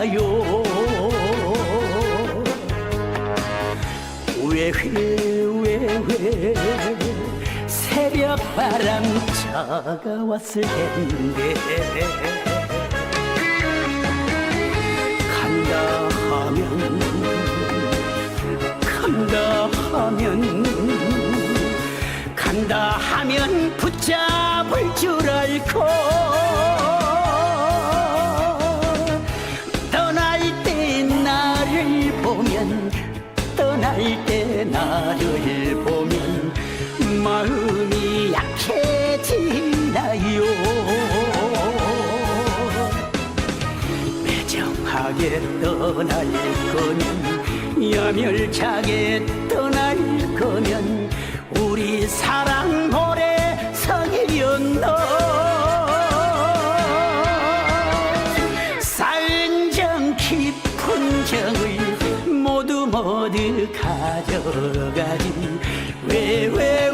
있나요. 왜왜왜 새벽 바람 차가웠을 텐데. 간다 하면 간다 하면 간다 하면 붙잡을 줄 알고. 나를 보면 마음이 약해지나요. 매정하게 떠날 거면 여멸차게 떠날 거면 가져가지. 왜 왜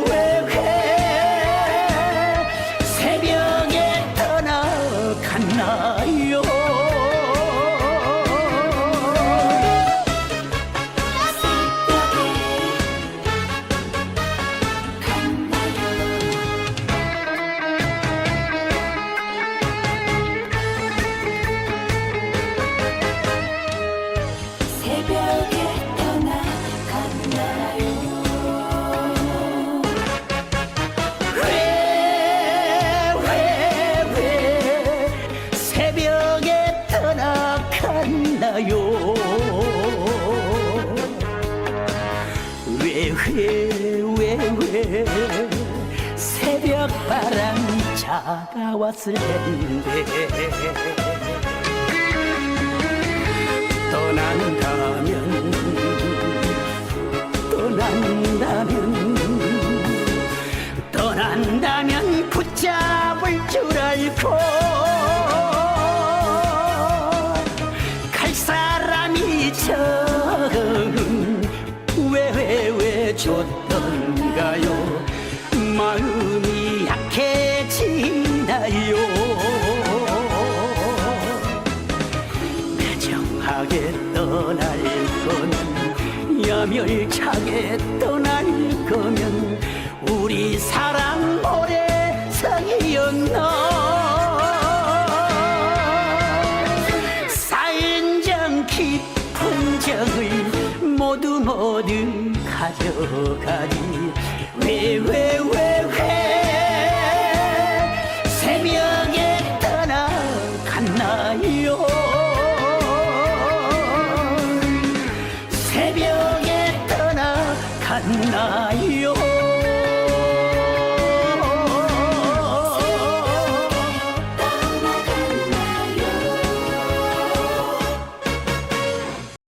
바람이 차가웠을 텐데. 떠난다면 떠난다면 떠난다면 붙잡을 줄 알고 갈 사람이 처음 왜왜 왜 줬던가요? 마음 매정하게 떠날 거면 여멸차게 떠날 거면 우리 사랑 오래 성이었나 쌓인 정 깊은 정을 모두 모두 가져가지 왜왜 왜 왜 나요